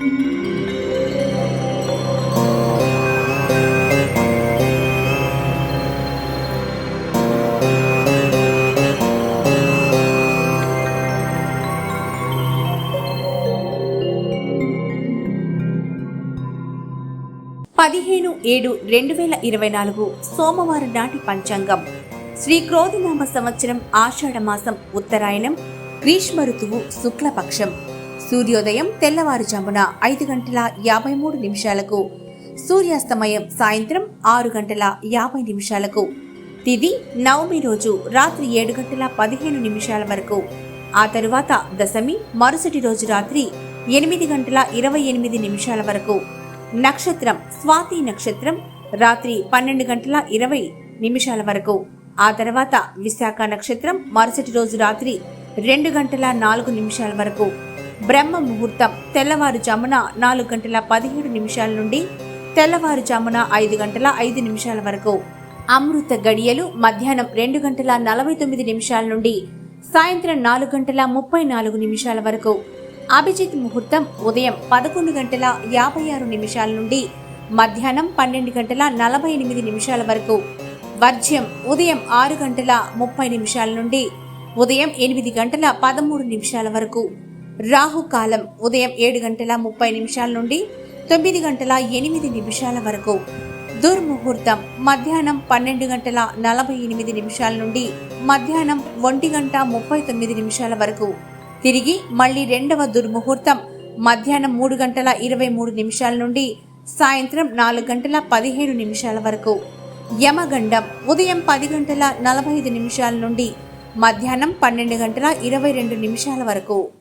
పదిహేను ఏడు రెండు వేల ఇరవై నాలుగు సోమవారం నాటి పంచాంగం. శ్రీ క్రోధనామ సంవత్సరం ఆషాఢమాసం ఉత్తరాయణం గ్రీష్మ ఋతువు శుక్లపక్షం. సూర్యోదయం తెల్లవారుజామున ఐదు గంటల యాభై మూడు నిమిషాలకు సూర్యాస్తమయం సాయంత్రం ఆరు గంటల యాభై నిమిషాలకు. తిది నవమి రోజు రాత్రి ఏడు గంటల పదిహేను నిమిషాల వరకు. ఆ తరువాత దశమి మరుసటి రోజు రాత్రి ఎనిమిది గంటల ఇరవై ఎనిమిది నిమిషాల వరకు. నక్షత్రం స్వాతి నక్షత్రం రాత్రి పన్నెండు గంటల ఇరవై నిమిషాల వరకు. ఆ తర్వాత విశాఖ నక్షత్రం మరుసటి రోజు రాత్రి రెండు గంటల నాలుగు నిమిషాల వరకు. బ్రహ్మ ముహూర్తం తెల్లవారుజామున నాలుగు గంటల పదిహేడు నిమిషాల నుండి తెల్లవారుజామున ఐదు గంటల ఐదు నిమిషాల వరకు. అమృత గడియలు మధ్యాహ్నం రెండు గంటల నలభై తొమ్మిది నిమిషాల నుండి సాయంత్రం నాలుగు గంటల ముప్పై నాలుగు నిమిషాల వరకు. అభిజిత్ ముహూర్తం ఉదయం పదకొండు గంటల యాభై ఆరు నిమిషాల నుండి మధ్యాహ్నం పన్నెండు గంటల నలభై ఎనిమిది నిమిషాల వరకు. వర్జ్యం ఉదయం ఆరు గంటల ముప్పై నిమిషాల నుండి ఉదయం ఎనిమిది గంటల పదమూడు నిమిషాల వరకు. రాహుకాలం ఉదయం ఏడు గంటల ముప్పై నిమిషాల నుండి తొమ్మిది గంటల ఎనిమిది నిమిషాల వరకు. దుర్ముహూర్తం మధ్యాహ్నం పన్నెండు గంటల నలభై ఎనిమిది నిమిషాల నుండి మధ్యాహ్నం ఒంటి గంట ముప్పై తొమ్మిది నిమిషాల వరకు. తిరిగి మళ్ళీ రెండవ దుర్ముహూర్తం మధ్యాహ్నం మూడు గంటల ఇరవై మూడు నిమిషాల నుండి సాయంత్రం నాలుగు గంటల పదిహేడు నిమిషాల వరకు. యమగండం ఉదయం పది గంటల నలభై ఐదు నిమిషాల నుండి మధ్యాహ్నం పన్నెండు గంటల ఇరవై రెండు నిమిషాల వరకు.